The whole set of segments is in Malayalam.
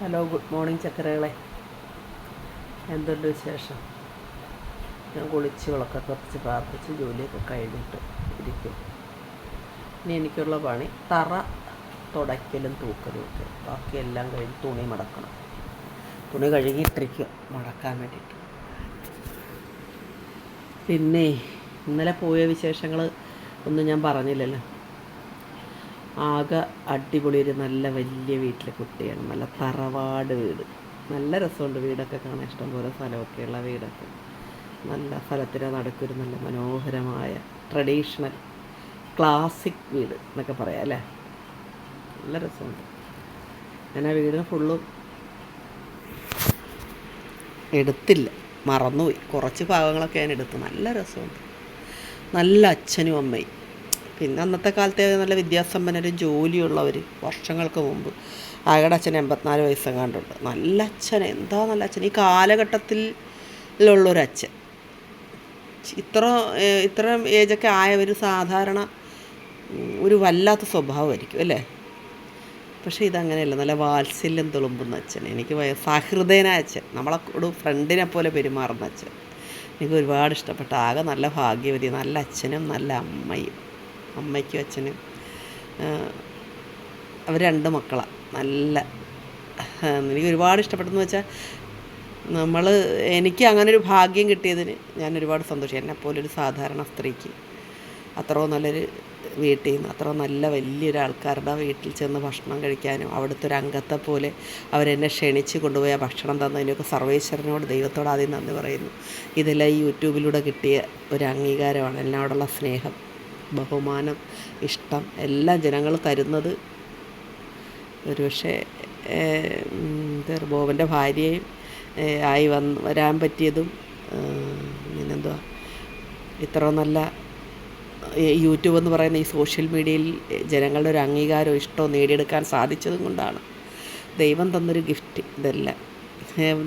Hello good morning ചക്കരകളെ. എന്തുണ്ട് വിശേഷം? ഞാൻ കുളിച്ച് വിളക്കൊക്കെ കുറച്ച് പ്രാർത്ഥിച്ച് ജോലിയൊക്കെ കഴിഞ്ഞിട്ട് ഇരിക്കും. ഇനി എനിക്കുള്ള പണി തറ തുടയ്ക്കലും തൂക്കലും ഒക്കെ. ബാക്കിയെല്ലാം കഴിഞ്ഞ് തുണി മടക്കണം. തുണി കഴുകിയിട്ടിരിക്കുക. മടക്കാൻ വേണ്ടിയിട്ട്. പിന്നെ ഇന്നലെ പോയ വിശേഷങ്ങൾ ഒന്നും ഞാൻ പറഞ്ഞില്ലല്ലോ. ആകെ അടിപൊളി ഒരു നല്ല വലിയ വീട്ടിലെ കുട്ടിയാണ്. നല്ല തറവാട് വീട്. നല്ല രസമുണ്ട് വീടൊക്കെ കാണാൻ. ഇഷ്ടം പോലെ സ്ഥലമൊക്കെയുള്ള വീടൊക്കെ. നല്ല സ്ഥലത്തിന് നടക്കൊരു നല്ല മനോഹരമായ ട്രഡീഷണൽ ക്ലാസിക് വീട് എന്നൊക്കെ പറയാം അല്ലേ? നല്ല രസമുണ്ട്. ഞാൻ ആ വീടിന് ഫുള്ളും എടുത്തില്ല. മറന്നുപോയി. കുറച്ച് ഭാഗങ്ങളൊക്കെ ഞാൻ എടുത്തു. നല്ല രസമുണ്ട്. നല്ല അച്ഛനും അമ്മയും. പിന്നെ അന്നത്തെ കാലത്തെ നല്ല വിദ്യാസമ്പന്നരും ജോലിയുള്ളവർ വർഷങ്ങൾക്ക് മുമ്പ്. അയാളുടെ അച്ഛൻ എൺപത്തിനാല് വയസ്സെങ്ങാണ്ടുണ്ട്. നല്ല അച്ഛൻ എന്താ നല്ല അച്ഛൻ? ഈ കാലഘട്ടത്തിൽ ഉള്ളൊരച്ഛൻ ഇത്ര ഇത്ര ഏജൊക്കെ ആയവർ സാധാരണ ഒരു വല്ലാത്ത സ്വഭാവമായിരിക്കും അല്ലേ? പക്ഷേ ഇതങ്ങനെയല്ല. നല്ല വാത്സല്യം തുളുമ്പുന്ന അച്ഛൻ. എനിക്ക് സഹൃദയനായ അച്ഛൻ. നമ്മളെ ഒരു ഫ്രണ്ടിനെ പോലെ പെരുമാറുന്ന അച്ഛൻ. എനിക്ക് ഒരുപാട് ഇഷ്ടപ്പെട്ട ആകെ നല്ല ഭാഗ്യവതി നല്ല അച്ഛനും നല്ല അമ്മയും. അമ്മയ്ക്കും അച്ഛനും. അവർ രണ്ട് മക്കളാണ് നല്ല എനിക്ക് ഒരുപാട് ഇഷ്ടപ്പെട്ടെന്ന് വെച്ചാൽ നമ്മൾ എനിക്ക് അങ്ങനെ ഒരു ഭാഗ്യം കിട്ടിയതിന് ഞാൻ ഒരുപാട് സന്തോഷം. എന്നെപ്പോലൊരു സാധാരണ സ്ത്രീക്ക് അത്ര നല്ലൊരു വീട്ടിൽ നിന്ന് അത്ര നല്ല വലിയൊരു ആൾക്കാരുടെ വീട്ടിൽ ചെന്ന് ഭക്ഷണം കഴിക്കാനും അവിടുത്തെ ഒരു അംഗത്തെ പോലെ അവരെന്നെ ക്ഷണിച്ച് കൊണ്ടുപോയ ഭക്ഷണം തന്നതിനൊക്കെ സർവേശ്വരനോട് ദൈവത്തോട് ആദ്യം നന്ദി പറയുന്നു. ഇതെല്ലാം ഈ യൂട്യൂബിലൂടെ കിട്ടിയ ഒരു അംഗീകാരമാണ്. എന്നോടുള്ള സ്നേഹം. ബഹുമാനം ഇഷ്ടം എല്ലാം ജനങ്ങൾ തരുന്നത്. ഒരുപക്ഷെ ബോബന്റെ ഭാര്യയും ആയി വന്ന് വരാൻ പറ്റിയതും പിന്നെന്തുവാ ഇത്ര നല്ല യൂട്യൂബ് എന്ന് പറയുന്ന ഈ സോഷ്യൽ മീഡിയയിൽ ജനങ്ങളുടെ ഒരു അംഗീകാരവും ഇഷ്ടവും നേടിയെടുക്കാൻ സാധിച്ചതും കൊണ്ടാണ്. ദൈവം തന്നൊരു ഗിഫ്റ്റ് ഇതെല്ലാം.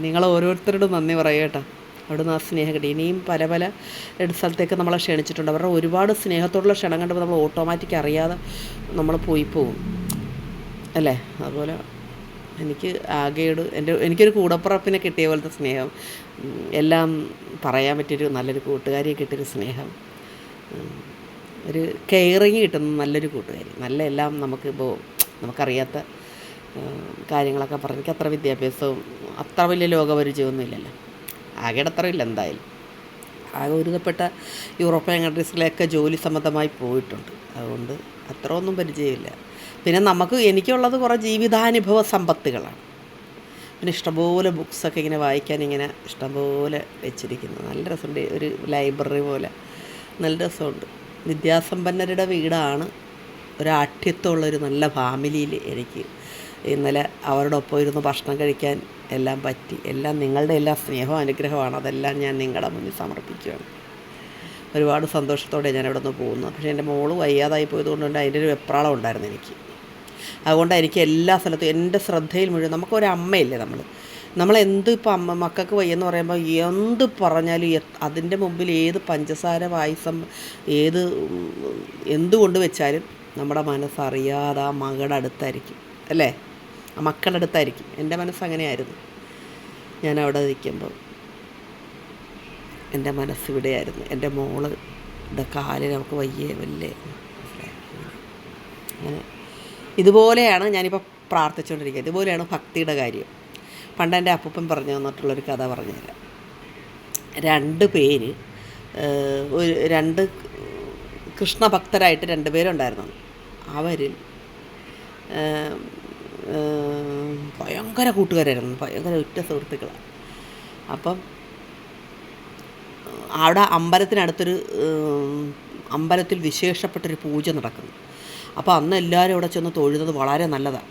നിങ്ങൾ ഓരോരുത്തരോടും നന്ദി പറയുക കേട്ടോ. അവിടുന്ന് ആ സ്നേഹം ഇനിയും പല പല സ്ഥലത്തേക്ക് നമ്മളെ ക്ഷണിച്ചിട്ടുണ്ട്. അവരുടെ ഒരുപാട് സ്നേഹത്തോടുള്ള ക്ഷണം കണ്ടപ്പോൾ നമ്മൾ ഓട്ടോമാറ്റിക് അറിയാതെ നമ്മൾ പോയി പോകും. അല്ലേ? അതുപോലെ എനിക്ക് ആകെയോട് എന്റെ എനിക്കൊരു കൂടപ്പുറപ്പിനെ കിട്ടിയ പോലത്തെ സ്നേഹം. എല്ലാം പറയാൻ പറ്റിയൊരു നല്ലൊരു കൂട്ടുകാരിയെ കിട്ടിയൊരു സ്നേഹം. ഒരു കെയറിങ് കിട്ടുന്ന നല്ലൊരു കൂട്ടുകാരി. നല്ല എല്ലാം നമുക്ക് നമുക്കിപ്പോൾ നമുക്കറിയാത്ത കാര്യങ്ങളൊക്കെ പറഞ്ഞ്. എനിക്ക് അത്ര വിദ്യാഭ്യാസവും അത്ര വലിയ ലോകപരിചയമൊന്നും ഇല്ലല്ലോ. ഇല്ല എന്തായാലും. ആകെ ഒരുതപ്പെട്ട യൂറോപ്യൻ കൺട്രീസിലൊക്കെ ജോലി സംബന്ധമായി പോയിട്ടുണ്ട്. അതുകൊണ്ട് അത്ര ഒന്നും പരിചയമില്ല. പിന്നെ നമുക്ക് എനിക്കുള്ളത് കുറേ ജീവിതാനുഭവ സമ്പത്തുകളാണ്. പിന്നെ ഇഷ്ടംപോലെ ബുക്സൊക്കെ ഇങ്ങനെ വായിക്കാൻ ഇങ്ങനെ ഇഷ്ടംപോലെ വെച്ചിരിക്കുന്നു. നല്ല രസമുണ്ട്. ഒരു ലൈബ്രറി പോലെ. നല്ല രസമുണ്ട്. വിദ്യാസമ്പന്നരുടെ വീടാണ് ഒരാഠ്യത്വമുള്ളൊരു നല്ല ഫാമിലിയിൽ എനിക്ക് ഇന്നലെ അവരുടെ ഒപ്പം ഇരുന്ന് ഭക്ഷണം കഴിക്കാൻ എല്ലാം പറ്റി. എല്ലാം നിങ്ങളുടെ എല്ലാ സ്നേഹവും അനുഗ്രഹമാണ് അതെല്ലാം ഞാൻ നിങ്ങളുടെ മുന്നിൽ സമർപ്പിക്കുകയാണ്. ഒരുപാട് സന്തോഷത്തോടെ ഞാൻ അവിടെ നിന്ന് പോകുന്നു. പക്ഷേ എന്റെ മോൾ വയ്യാതായി പോയതുകൊണ്ട് അതിന്റെ ഒരു വെപ്രാളം ഉണ്ടായിരുന്നു എനിക്ക്. അതുകൊണ്ട് എനിക്ക് എല്ലാ സ്ഥലത്തും എന്റെ ശ്രദ്ധയിൽ മുഴുവൻ നമുക്കൊരു അമ്മയില്ലേ നമ്മൾ നമ്മളെന്ത് ഇപ്പോൾ ഇപ്പം അമ്മ മക്കൾക്ക് വയ്യെന്ന് പറയുമ്പോൾ എന്ത് പറഞ്ഞാലും അതിന്റെ മുമ്പിൽ ഏത് പഞ്ചസാര പായസം ഏത് എന്തുകൊണ്ട് എന്ത് കൊണ്ട് വെച്ചാലും നമ്മുടെ മനസ്സറിയാതെ ആ മകളുടെ അടുത്തായിരിക്കും. അല്ലേ? മക്കളുടെ അടുത്തായിരിക്കും എന്റെ മനസ്സ് അങ്ങനെയായിരുന്നു. ഞാൻ അവിടെ നിൽക്കുമ്പോൾ എന്റെ മനസ്സ് മനസ്സിവിടെയായിരുന്നു എന്റെ മോൾ എന്റെ കാലിൽ നമുക്ക് വയ്യേ വല്ലേ അങ്ങനെ ഇതുപോലെയാണ് ഞാനിപ്പോൾ പ്രാർത്ഥിച്ചുകൊണ്ടിരിക്കുക ഇതുപോലെയാണ് ഭക്തിയുടെ കാര്യം. പണ്ട് എന്റെ അപ്പൂപ്പൻ പറഞ്ഞു തന്നിട്ടുള്ളൊരു കഥ പറഞ്ഞുതരാം. രണ്ട് പേര് ഒരു രണ്ട് കൃഷ്ണഭക്തരായിട്ട് രണ്ട് പേരുണ്ടായിരുന്നു. അവരിൽ ഭയങ്കര കൂട്ടുകാരായിരുന്നു. ഭയങ്കര ഉറ്റ സുഹൃത്തുക്കളാണ് അപ്പം അവിടെ അമ്പലത്തിനടുത്തൊരു അമ്പലത്തിൽ വിശേഷപ്പെട്ടൊരു പൂജ നടക്കുന്നു. അപ്പോൾ അന്ന് എല്ലാവരും അവിടെ ചെന്ന് തൊഴുന്നത് വളരെ നല്ലതാണ്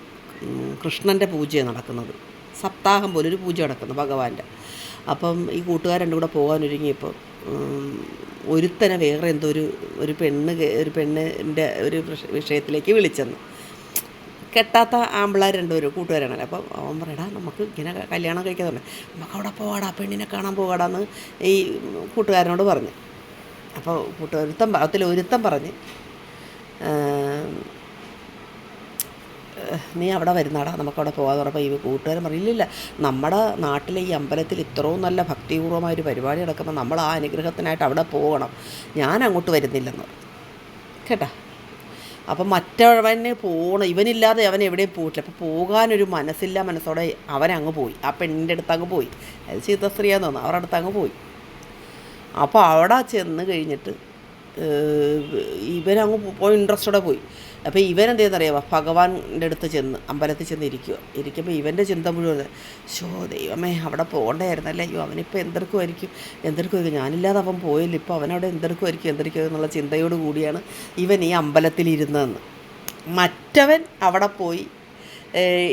കൃഷ്ണന്റെ പൂജയാണ് നടക്കുന്നത്. സപ്താഹം പോലെ ഒരു പൂജ നടക്കുന്നു ഭഗവാന്റെ. അപ്പം ഈ കൂട്ടുകാർ രണ്ടും കൂടെ ഉം, ഒരുത്തനെ വേറെ എന്തോ ഒരു ഒരു പെണ്ണ് ഒരു പെണ്ണിന്റെ ഒരു വിഷയത്തിലേക്ക് വിളിച്ചെന്ന്. കെട്ടാത്ത ആമ്പിളാർ രണ്ടുപേരും കൂട്ടുകാരാണല്ലോ? അപ്പോൾ അവൻ പറയടാ നമുക്ക് ഇങ്ങനെ കല്യാണം കഴിക്കാതെ നമുക്ക് അവിടെ പോവാടാ പെണ്ണിനെ കാണാൻ പോവാടാന്ന് ഈ കൂട്ടുകാരനോട് പറഞ്ഞു. അപ്പോൾ കൂട്ടുകാരുത്തം അതിൽ ഒരുത്തം പറഞ്ഞ് നീ അവിടെ വരുന്നാടാ നമുക്കവിടെ പോകാതെ പറഞ്ഞപ്പോൾ ഈ കൂട്ടുകാരൻ പറയില്ല നമ്മുടെ നാട്ടിലെ ഈ അമ്പലത്തിൽ ഇത്രയും നല്ല ഭക്തിപൂർവമായ ഒരു പരിപാടി നടക്കുമ്പോൾ നമ്മൾ ആ അനുഗ്രഹത്തിനായിട്ട് അവിടെ പോകണം. ഞാൻ അങ്ങോട്ട് വരുന്നില്ലെന്ന്. കേട്ടാ? അപ്പം മറ്റവന് പോകണം ഇവനില്ലാതെ അവൻ എവിടെയും പോയിട്ടില്ല. അപ്പോൾ പോകാനൊരു മനസ്സില്ല മനസ്സോടെ അവനങ്ങ് പോയി. ആ പെണ്ണിന്റെ അടുത്ത് അങ്ങ് പോയി. അത് ചീത്ത സ്ത്രീയാന്ന് തോന്നുന്നു. അവരുടെ അടുത്ത് അങ്ങ് പോയി. അപ്പോൾ അവിടെ ചെന്ന് കഴിഞ്ഞിട്ട് ഇവനങ്ങ് പോയി ഇൻട്രസ്റ്റോടെ പോയി. അപ്പോൾ ഇവൻ എന്ത് ചെയ്യുന്നറിയാമോ ഭഗവാന്റെ അടുത്ത് ചെന്ന് അമ്പലത്തിൽ ചെന്ന് ഇരിക്കുക ഇരിക്കുമ്പോൾ ഇവന്റെ ചിന്ത മുഴുവൻ ഷോ ദൈവമേ അവിടെ പോകണ്ടായിരുന്നല്ലേ അയ്യോ അവനിപ്പോൾ എന്തെടുക്കുമായിരിക്കും എന്തെടുക്കുമായിരിക്കും ഞാനില്ലാതെ അവൻ പോയില്ല. ഇപ്പോൾ അവനവിടെ എന്തെടുക്കുമായിരിക്കും എന്തെടുക്കും എന്നുള്ള ചിന്തയോട് കൂടിയാണ് ഇവൻ ഈ അമ്പലത്തിലിരുന്നതെന്ന് മറ്റവൻ അവിടെ പോയി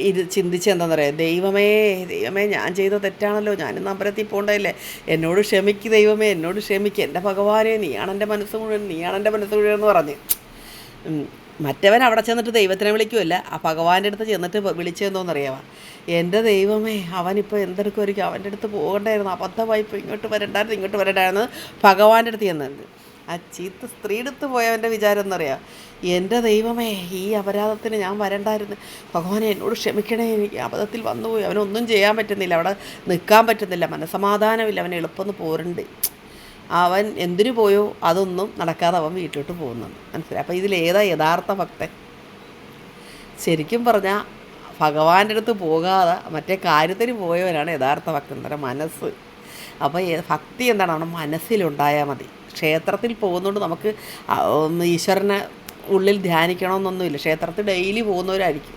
ഇത് ചിന്തിച്ച് എന്താണെന്ന് പറയാം ദൈവമേ ദൈവമേ ഞാൻ ചെയ്ത തെറ്റാണല്ലോ. ഞാനിന്ന് അമ്പലത്തിൽ പോകേണ്ടതല്ലേ? എന്നോട് ക്ഷമിക്ക് ദൈവമേ എന്നോട് ക്ഷമിക്ക്. എന്റെ ഭഗവാനെ നീയാണ് എന്റെ മനസ്സ് മുഴുവൻ നീയാണ് എന്റെ മനസ്സ് മുഴുവൻ എന്ന് പറഞ്ഞ്. മറ്റവൻ അവിടെ ചെന്നിട്ട് ദൈവത്തിനെ വിളിക്കുമല്ല ആ ഭഗവാന്റെ അടുത്ത് ചെന്നിട്ട് വിളിച്ചതെന്തോന്നറിയാമോ എന്റെ ദൈവമേ അവനിപ്പോൾ എന്തെടുക്കുമായിരിക്കും അവന്റെ അടുത്ത് പോകണ്ടായിരുന്നു. അബദ്ധമായി ഇപ്പോൾ ഇങ്ങോട്ട് വരണ്ടായിരുന്നു ഇങ്ങോട്ട് വരണ്ടായിരുന്നു. ഭഗവാന്റെ അടുത്ത് ചെന്നത് ആ ചീത്ത സ്ത്രീയെടുത്ത് പോയവന്റെ വിചാരം എന്നറിയാം എന്റെ ദൈവമേ ഈ അപരാധത്തിന് ഞാൻ വരണ്ടായിരുന്നു. ഭഗവാനെ എന്നോട് ക്ഷമിക്കണേ. എനിക്ക് അബദ്ധത്തിൽ വന്നുപോയി. അവനൊന്നും ചെയ്യാൻ പറ്റുന്നില്ല. അവിടെ നിൽക്കാൻ പറ്റുന്നില്ല. മനസമാധാനമില്ല അവൻ എളുപ്പമൊന്ന് പോരുണ്ട്. അവൻ എന്തിനു പോയോ? അതൊന്നും നടക്കാതെ അവൻ വീട്ടിലോട്ട് പോകുന്നുണ്ട് മനസ്സിലായി? അപ്പോൾ ഇതിലേതാ യഥാർത്ഥ ഭക്തൻ? ശരിക്കും പറഞ്ഞാൽ ഭഗവാന്റെ അടുത്ത് പോകാതെ മറ്റേ കാര്യത്തിന് പോയവനാണ് യഥാർത്ഥ ഭക്തൻ എന്താ മനസ്സ്. അപ്പോൾ ഭക്തി എന്താണ്? നമ്മുടെ മനസ്സിലുണ്ടായാൽ മതി. ക്ഷേത്രത്തിൽ പോകുന്നതുകൊണ്ട് നമുക്ക് ഈശ്വരനെ ഉള്ളിൽ ധ്യാനിക്കണമെന്നൊന്നുമില്ല. ക്ഷേത്രത്തിൽ ഡെയിലി പോകുന്നവരായിരിക്കും.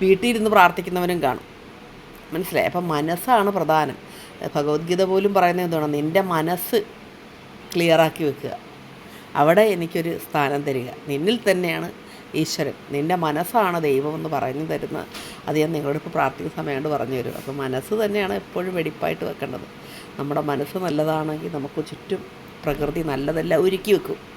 വീട്ടിൽ ഇരുന്ന് പ്രാർത്ഥിക്കുന്നവനും കാണും. മനസ്സിലായി? അപ്പം മനസ്സാണ് പ്രധാനം. ഭഗവത്ഗീത പോലും പറയുന്നത് എന്താണ് നിന്റെ മനസ്സ് ക്ലിയറാക്കി വെക്കുക. അവിടെ എനിക്കൊരു സ്ഥാനം തരിക. നിന്നിൽ തന്നെയാണ് ഈശ്വരൻ. നിന്റെ മനസ്സാണ് ദൈവം എന്ന് പറഞ്ഞു തരുന്നത് അത് ഞാൻ നിങ്ങളോട് ഇപ്പോൾ പ്രാർത്ഥിക്കുന്ന സമയം കൊണ്ട് പറഞ്ഞു തരും. അപ്പോൾ മനസ്സ് തന്നെയാണ് എപ്പോഴും വെടിപ്പായിട്ട് വെക്കേണ്ടത്. നമ്മുടെ മനസ്സ് നല്ലതാണെങ്കിൽ നമുക്ക് ചുറ്റും പ്രകൃതി നല്ലതെല്ലാം ഒരുക്കി വെക്കും.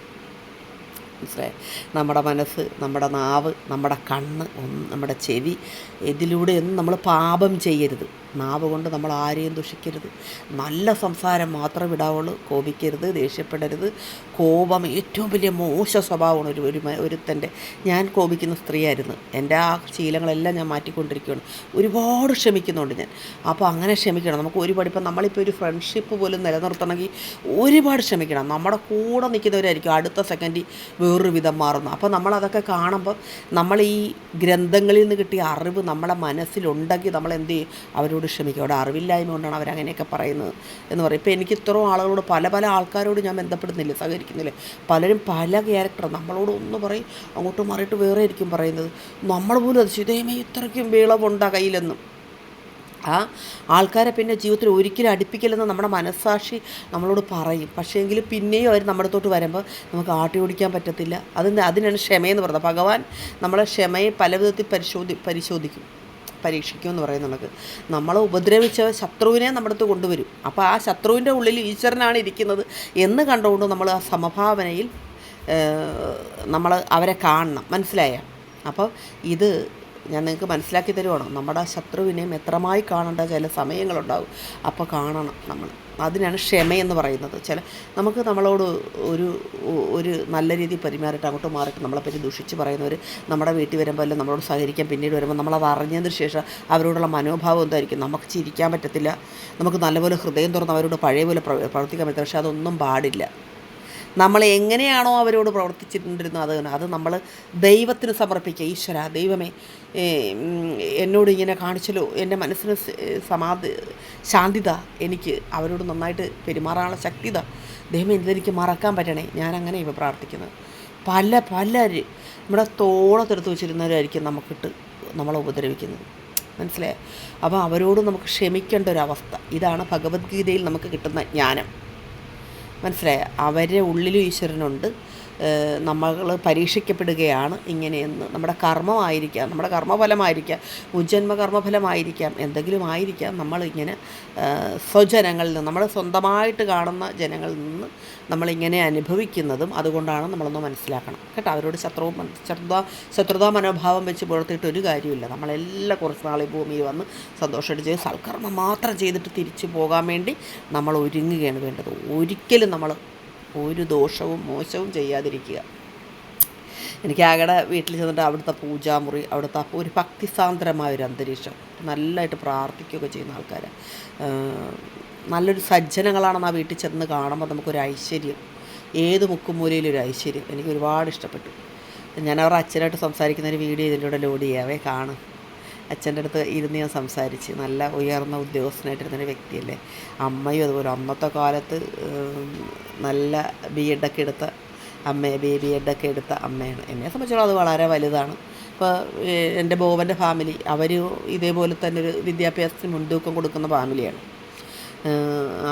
മനസ്സിലായി നമ്മുടെ മനസ്സ് നമ്മുടെ നാവ് നമ്മുടെ കണ്ണ് നമ്മുടെ ചെവി ഇതിലൂടെയൊന്നും നമ്മൾ പാപം ചെയ്യരുത്. നാവ് കൊണ്ട് നമ്മൾ ആരെയും ദുഷിക്കരുത്. നല്ല സംസാരം മാത്രം വിടാവുള്ളൂ കോപിക്കരുത് ദേഷ്യപ്പെടരുത്. കോപം ഏറ്റവും വലിയ മോശ സ്വഭാവമാണ് ഒരു ഒരു ഒരുത്തന്റെ. ഞാൻ കോപിക്കുന്ന സ്ത്രീയായിരുന്നു. എന്റെ ആ ശീലങ്ങളെല്ലാം ഞാൻ മാറ്റിക്കൊണ്ടിരിക്കുകയാണ്. ഒരുപാട് ക്ഷമിക്കുന്നുണ്ട് ഞാൻ. അപ്പോൾ അങ്ങനെ ക്ഷമിക്കണം. നമുക്ക് ഒരുപാട് ഇപ്പം നമ്മളിപ്പോൾ ഒരു ഫ്രണ്ട്ഷിപ്പ് പോലും നിലനിർത്തണമെങ്കിൽ ഒരുപാട് ക്ഷമിക്കണം. നമ്മുടെ കൂടെ നിൽക്കുന്നവരായിരിക്കും അടുത്ത സെക്കൻഡിൽ വേറൊരു വിധം മാറുന്നു. അപ്പോൾ നമ്മളതൊക്കെ കാണുമ്പോൾ നമ്മൾ ഈ ഗ്രന്ഥങ്ങളിൽ നിന്ന് കിട്ടിയ അറിവ് നമ്മുടെ മനസ്സിലുണ്ടെങ്കിൽ നമ്മൾ എന്ത് ചെയ്യും? അവരോട് ക്ഷമിക്കുക അവിടെ അറിവില്ലായ്മ കൊണ്ടാണ് അവരങ്ങനെയൊക്കെ പറയുന്നത് എന്ന് പറയും. ഇപ്പോൾ എനിക്ക് ഇത്രയും ആളുകളോട് പല പല ആൾക്കാരോട് ഞാൻ ബന്ധപ്പെടുന്നില്ല സഹകരിക്കുന്നില്ല. പലരും പല ക്യാരക്ടർ നമ്മളോട് ഒന്ന് പറയും അങ്ങോട്ട് മാറിയിട്ട് വേറെ ആയിരിക്കും പറയുന്നത്. നമ്മൾ പോലും അത് ചെയ്തേമേ ഇത്രയ്ക്കും വിളവുണ്ടാ കയ്യിലെന്നും. ആ ആൾക്കാരെ പിന്നെ ജീവിതത്തിൽ ഒരിക്കലും അടുപ്പിക്കില്ലെന്ന് നമ്മുടെ മനസ്സാക്ഷി നമ്മളോട് പറയും. പക്ഷേ എങ്കിലും പിന്നെയും അവർ നമ്മുടെ അടുത്തോട്ട് വരുമ്പോൾ നമുക്ക് ആട്ടി ഓടിക്കാൻ പറ്റത്തില്ല. അതിന് അതിനാണ് ക്ഷമയെന്ന് പറയുന്നത്. ഭഗവാൻ നമ്മളെ ക്ഷമയെ പല വിധത്തിൽ പരിശോധി പരിശോധിക്കും. പരീക്ഷിക്കും എന്ന് നമുക്ക്. നമ്മളെ ഉപദ്രവിച്ച ശത്രുവിനെ നമ്മുടെ അടുത്ത് കൊണ്ടുവരും. അപ്പോൾ ആ ശത്രുവിന്റെ ഉള്ളിൽ ഈശ്വരനാണ് ഇരിക്കുന്നത് എന്ന് കണ്ടുകൊണ്ട് നമ്മൾ ആ സമഭാവനയിൽ നമ്മൾ അവരെ കാണണം. മനസ്സിലായ? അപ്പോൾ ഇത് ഞാൻ നിങ്ങൾക്ക് മനസ്സിലാക്കി തരുവാണ്. നമ്മുടെ ശത്രുവിനെയും എത്രമായി കാണേണ്ട ചില സമയങ്ങളുണ്ടാകും അപ്പോൾ കാണണം നമ്മൾ അതിനാണ് ക്ഷമയെന്ന് പറയുന്നത്. ചില നമുക്ക് നമ്മളോട് ഒരു ഒരു നല്ല രീതിയിൽ പെരുമാറിയിട്ട് അങ്ങോട്ട് മാറിയിട്ട് നമ്മളെപ്പറ്റി ദുഷിച്ച് പറയുന്നവർ നമ്മുടെ വീട്ടിൽ വരുമ്പോൾ അല്ലെങ്കിൽ നമ്മളോട് സഹകരിക്കാൻ പിന്നീട് വരുമ്പോൾ നമ്മളത് അറിഞ്ഞതിന് ശേഷം അവരോടുള്ള മനോഭാവം എന്തായിരിക്കും? നമുക്ക് ചിരിക്കാൻ പറ്റത്തില്ല. നമുക്ക് നല്ലപോലെ ഹൃദയം തുറന്ന് അവരോട് പഴയ പോലെ പ്രവ- പ്രവർത്തിക്കാൻ പറ്റില്ല പക്ഷേ അതൊന്നും പാടില്ല. നമ്മൾ എങ്ങനെയാണോ അവരോട് പ്രവർത്തിച്ചിട്ടുണ്ടിരുന്നത് അത് അത് നമ്മൾ ദൈവത്തിന് സമർപ്പിക്കുക. ഈശ്വര ദൈവമേ എന്നോട് ഇങ്ങനെ കാണിച്ചല്ലോ എന്റെ മനസ്സിന് സമാധി ശാന്തിത എനിക്ക് അവരോട് നന്നായിട്ട് പെരുമാറാനുള്ള ശക്തിത. ദൈവം ഇതെനിക്ക് മറക്കാൻ പറ്റണേ. ഞാൻ അങ്ങനെ ഇവ പ്രാർത്ഥിക്കുന്നത്. പല പല നമ്മുടെ തോളത്തെടുത്ത് വെച്ചിരുന്നവരായിരിക്കും നമുക്കിട്ട് നമ്മളെ ഉപദ്രവിക്കുന്നത്. മനസ്സിലായോ? അപ്പോൾ അവരോട് നമുക്ക് ക്ഷമിക്കേണ്ട ഒരവസ്ഥ ഇതാണ് ഭഗവത്ഗീതയിൽ നമുക്ക് കിട്ടുന്ന ജ്ഞാനം. മനസ്സിലായ. അവരുടെ ഉള്ളിലും ഈശ്വരനുണ്ട്. നമ്മൾ പരീക്ഷിക്കപ്പെടുകയാണ് ഇങ്ങനെയെന്ന്. നമ്മുടെ കർമ്മമായിരിക്കാം നമ്മുടെ കർമ്മഫലമായിരിക്കാം മുജ്ജന്മ കർമ്മഫലമായിരിക്കാം എന്തെങ്കിലും ആയിരിക്കാം നമ്മളിങ്ങനെ സ്വജനങ്ങളിൽ നിന്ന് നമ്മൾ സ്വന്തമായിട്ട് കാണുന്ന ജനങ്ങളിൽ നിന്ന് നമ്മളിങ്ങനെ അനുഭവിക്കുന്നതും അതുകൊണ്ടാണ് നമ്മളൊന്ന് മനസ്സിലാക്കണം. കേട്ടോ? അവരോട് ശത്രുവും ശത്രുത ശത്രുതാ മനോഭാവം വെച്ച് പുലർത്തിയിട്ട് ഒരു കാര്യമില്ല നമ്മളെല്ലാം കുറച്ച് നാളെ ഭൂമിയിൽ വന്ന് സന്തോഷമായിട്ട് ചെയ്ത് സൽക്കർമ്മം മാത്രം ചെയ്തിട്ട് തിരിച്ചു പോകാൻ വേണ്ടി നമ്മൾ ഒരുങ്ങുകയാണ് വേണ്ടത്. ഒരിക്കലും നമ്മൾ ഒരു ദോഷവും മോശവും ചെയ്യാതിരിക്കുക. എനിക്ക് ആകടെ വീട്ടിൽ ചെന്നിട്ട് അവിടുത്തെ പൂജാമുറി അവിടുത്തെ ഒരു ഭക്തിസാന്ദ്രമായ ഒരു അന്തരീക്ഷം. നല്ലതായിട്ട് പ്രാർത്ഥിക്കുകയൊക്കെ ചെയ്യുന്ന ആൾക്കാർ നല്ലൊരു സജ്ജനങ്ങളാണെന്ന് ആ വീട്ടിൽ ചെന്ന് കാണുമ്പോൾ നമുക്കൊരു ഐശ്വര്യം. ഏത് മുക്കുമൂലയിലും ഒരു ഐശ്വര്യം. എനിക്ക് ഒരുപാട് ഇഷ്ടപ്പെട്ടു. ഞാൻ അവരുടെ അച്ഛനായിട്ട് സംസാരിക്കുന്ന ഒരു വീഡിയോ ഇതിലൂടെ ലോഡ് ചെയ്യാവേ കാണും. അച്ഛന്റെ അടുത്ത് ഇരുന്ന് ഞാൻ സംസാരിച്ച്. നല്ല ഉയർന്ന ഉദ്യോഗസ്ഥനായിട്ടിരുന്നൊരു വ്യക്തിയല്ലേ. അമ്മയും അതുപോലെ അന്നത്തെ കാലത്ത് നല്ല ബി എഡൊക്കെ എടുത്ത അമ്മയെ ബി ബി എഡൊക്കെ എടുത്ത അമ്മയാണ്. എന്നെ സംബന്ധിച്ചോളം അത് വളരെ വലുതാണ്. ഇപ്പോൾ എന്റെ ബോബന്റെ ഫാമിലി അവർ ഇതേപോലെ തന്നെ ഒരു വിദ്യാഭ്യാസത്തിന് മുൻതൂക്കം കൊടുക്കുന്ന ഫാമിലിയാണ്.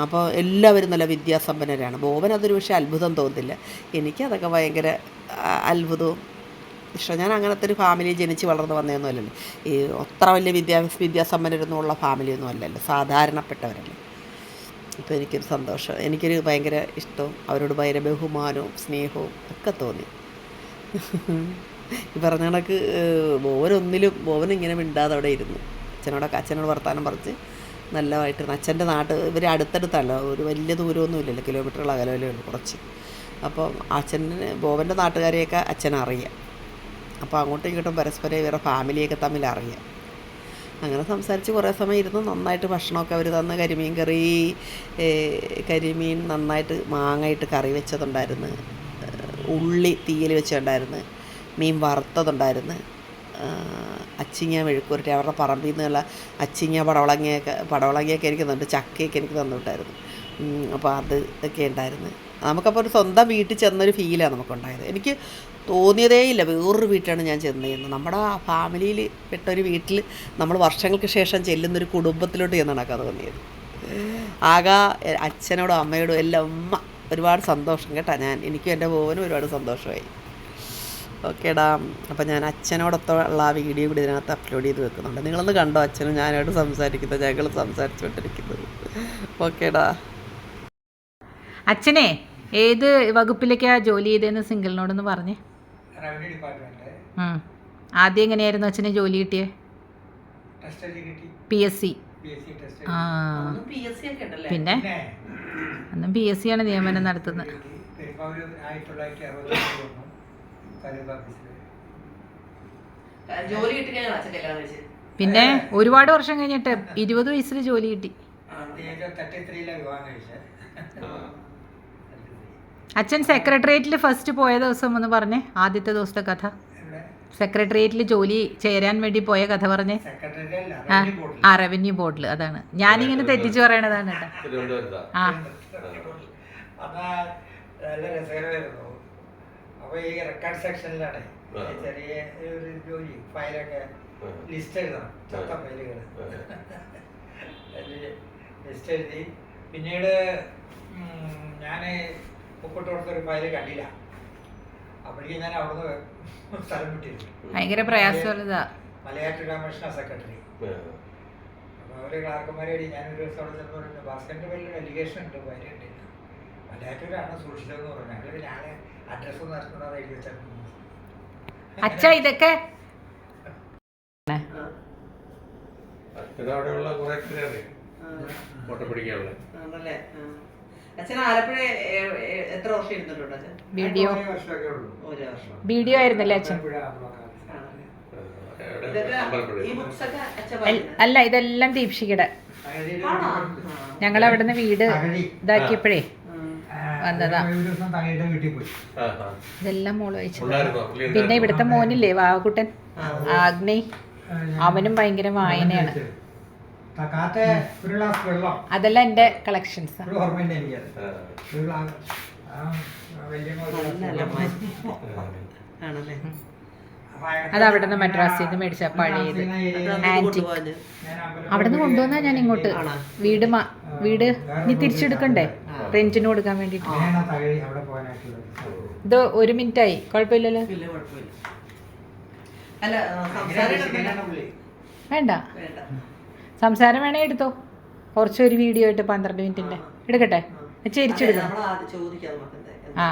അപ്പോൾ എല്ലാവരും നല്ല വിദ്യാസമ്പന്നരാണ്. ബോബൻ അതൊരു പക്ഷേ അത്ഭുതം തോന്നുന്നില്ല എനിക്കതൊക്കെ ഭയങ്കര ആ, അത്ഭുതവും ഇഷ്ടം. ഞാൻ അങ്ങനത്തെ ഒരു ഫാമിലി ജനിച്ച് വളർന്നു വന്നതൊന്നും അല്ലല്ലോ ഈ അത്ര വലിയ വിദ്യാഭ്യാസ വിദ്യാസമ്പന്നരൊന്നും ഉള്ള ഫാമിലിയൊന്നും അല്ലല്ലോ. സാധാരണപ്പെട്ടവരല്ലേ. ഇപ്പോൾ എനിക്കൊരു സന്തോഷം. എനിക്കൊരു ഭയങ്കര ഇഷ്ടവും അവരോട് ഭയങ്കര ബഹുമാനവും സ്നേഹവും ഒക്കെ തോന്നി. ഈ പറഞ്ഞ കണക്ക് ബോവനൊന്നിലും ബോവൻ ഇങ്ങനെ മിണ്ടാതെ അവിടെ ഇരുന്നു. അച്ഛനോടൊക്കെ അച്ഛനോട് വർത്താനം പറഞ്ഞ് നല്ലതായിട്ടിരുന്നു. അച്ഛന്റെ നാട്ട് ഇവർ അടുത്തടുത്തല്ല. ഒരു വലിയ ദൂരമൊന്നും ഇല്ലല്ലോ. കിലോമീറ്ററുകൾ അകലമല്ലേ ഉള്ളൂ കുറച്ച്. അപ്പം അച്ഛന് ബോവന്റെ നാട്ടുകാരെയൊക്കെ അച്ഛനറിയാം. അപ്പോൾ അങ്ങോട്ടും ഇങ്ങോട്ടും പരസ്പരം ഇവരുടെ ഫാമിലിയൊക്കെ തമ്മിൽ അറിയാം. അങ്ങനെ സംസാരിച്ച് കുറേ സമയം ഇരുന്ന്. നന്നായിട്ട് ഭക്ഷണമൊക്കെ അവർ തന്ന്. കരിമീൻ കറി കരിമീൻ നന്നായിട്ട് മാങ്ങയിട്ട് കറി വെച്ചതുണ്ടായിരുന്നു. ഉള്ളി തീയിൽ വെച്ചിട്ടുണ്ടായിരുന്നു മീൻ വറുത്തതുണ്ടായിരുന്നു. അച്ചിങ്ങ മെഴുക്കുരുട്ടി അവരുടെ പറമ്പിൽ നിന്നുള്ള അച്ചിങ്ങ പടവളങ്ങയൊക്കെ പടവളങ്ങയൊക്കെ എനിക്ക് തന്നിട്ട് ചക്കയൊക്കെ എനിക്ക് തന്നിട്ടായിരുന്നു അപ്പോൾ അത് ഒക്കെ ഉണ്ടായിരുന്നു. നമുക്കപ്പോൾ ഒരു സ്വന്തം വീട്ടിൽ ചെന്നൊരു ഫീലാണ് നമുക്കുണ്ടായത്. എനിക്ക് തോന്നിയതേ ഇല്ല. വേറൊരു വീട്ടിലാണ് ഞാൻ ചെന്നതെന്ന് നമ്മുടെ ആ ഫാമിലിയിൽ പെട്ട ഒരു വീട്ടിൽ നമ്മൾ വർഷങ്ങൾക്ക് ശേഷം ചെല്ലുന്നൊരു കുടുംബത്തിലോട്ട് ചെന്നാണ് കഥ തോന്നിയത് ആകെ അച്ഛനോടും അമ്മയോടും എല്ലാം അമ്മ ഒരുപാട് സന്തോഷം കേട്ടോ ഞാൻ. എനിക്കും എന്റെ പോവനും ഒരുപാട് സന്തോഷമായി. ഓക്കേടാ. അപ്പം ഞാൻ അച്ഛനോടൊത്തുള്ള ആ വീഡിയോ കൂടി ഇതിനകത്ത് അപ്ലോഡ് ചെയ്ത് വെക്കുന്നുണ്ട്. നിങ്ങളൊന്ന് കണ്ടോ അച്ഛനും ഞാനായിട്ട് സംസാരിക്കുന്നത് ഞങ്ങൾ സംസാരിച്ചുകൊണ്ടിരിക്കുന്നത്. ഓക്കേടാ. അച്ഛനെ ഏത് വകുപ്പിലേക്കാണ് ജോലി ചെയ്തതെന്ന് സിംഗിളിനോടൊന്ന് പറഞ്ഞേ. ആദ്യം എങ്ങനെയായിരുന്നു അച്ഛന് ജോലി കിട്ടിയേ? ടെസ്റ്റ് എഴുതി പി എസ് സി ആ. പി ഒക്കെ ഉണ്ടല്ലേ? പിന്നെ? അന്നും പി എസ് സി ആണ് നിയമനം നടത്തുന്നത് പിന്നെ ഒരുപാട് വർഷം കഴിഞ്ഞിട്ട് ഇരുപത് വയസ്സിൽ ജോലി കിട്ടി. വിവാഹം കഴിച്ചത് അച്ഛൻ സെക്രട്ടേറിയറ്റിൽ ഫസ്റ്റ് പോയ ദിവസം ഒന്ന് പറഞ്ഞേ ആദ്യത്തെ ദിവസത്തെ കഥ. സെക്രട്ടേറിയറ്റിൽ ജോലി ചേരാൻ വേണ്ടി പോയ കഥ പറഞ്ഞേ. സെക്രട്ടറി അല്ല ആ റവന്യൂ ബോർഡിൽ അതാണ്. ഞാനിങ്ങനെ തെറ്റിച്ച് പറയണതാണ് കേട്ടോ. ആ. നല്ല രസകരമായിരുന്നു. അപ്പോൾ ഈ റെക്കോർഡ് സെക്ഷനിലാണ്. ചെറിയ ഒരു ജോലി ഫയലൊക്കെ. ലിസ്റ്റ് എഴുതണം. ചത്ത ഫയലുകൾ ലിസ്റ്റ് എഴുതി. പിന്നീട് ഞാൻ ഒപ്പിട്ട് കൊടുത്തൊരു ഫയൽ കണ്ടില്ല. അപ്പോഴേക്കും ഞാൻ അവിടുന്ന് സ്ഥലം വിട്ടിരുന്നു. ഭയങ്കര പ്രയാസമുള്ളതാ. Malayattoor commissioner secretary. അപ്പോൾ അവർ ക്ലാർക്കന്മാരോട് ഞാനൊരു ദിവസം അവിടെ ചെന്ന് പറഞ്ഞു ഭാസ്കറിന്റെ പേരിൽ എഡ്യൂക്കേഷൻ ഉണ്ട് ഫയൽ കണ്ടില്ല. മലയാറ്റൂരാണ് സൂക്ഷിച്ചതെന്ന് പറഞ്ഞു. ഞങ്ങൾ ഞാൻ അഡ്രസ്സ് ഒന്നും അറിഞ്ഞൂടാതെ എഴുതി വെച്ചാൽ അച്ഛ ഇതൊക്കെ? അച്ഛനവിടെയുള്ള കുറെ പേരെ പിടിക്കാനുള്ള. ആണല്ലേ. അച്ഛൻ ആലപ്പുഴ എത്ര വർഷം ഇരുന്നിട്ടുണ്ട് അച്ഛൻ? വീഡിയോ ഒരു വർഷം. വീഡിയോ ആയിരുന്നല്ലേ അച്ഛൻ? ഇതൊക്കെ ഈ ബുക്സ് ഒക്കെ അച്ഛൻ വായിക്കുന്നത്? അല്ല ഇതെല്ലാം ദീപ്ഷിക്കട ആണോ? ഞങ്ങൾ അവിടുന്ന് വീട് തകഴി. ഇതാക്കിയപ്പോഴേ വന്നതാ. ഇതെല്ലാം മോൾ വായിച്ചത് പിന്നെ? ഇവിടുത്തെ മോനില്ലേ വാവക്കുട്ടൻ? ആഗ്നേയ് അവനും ഭയങ്കര വായനയാണ്. അതെല്ലാം എന്റെ കളക്ഷൻസ് ഒരു അവിടെ നിന്ന് ആ. ഒരു ആ, വലിയ നല്ല വെള്ളം. ആണല്ലേ? അത് അവിടുന്ന് മദ്രാസിൽ നിന്ന് മേടിച്ച പഴയത്. ആന്റി അവിടെ. ഞാൻ കൊണ്ടുവന്നാ ഞാൻ ഇങ്ങോട്ട്? വീട് വീട് നീ തിരിച്ചെടുക്കണ്ടേ? റെന്റിന് കൊടുക്കാൻ വേണ്ടിട്ട് അവിടെ ഇത് ഒരു മിനിറ്റ് ആയി കുഴപ്പമില്ലല്ലോ വേണ്ട. സംസാരം വേണേ എടുത്തോ. കുറച്ചൊരു വീഡിയോ ആയിട്ട് പന്ത്രണ്ട് മിനിറ്റിന്റെ എടുക്കട്ടെ? നമുക്ക് ആ.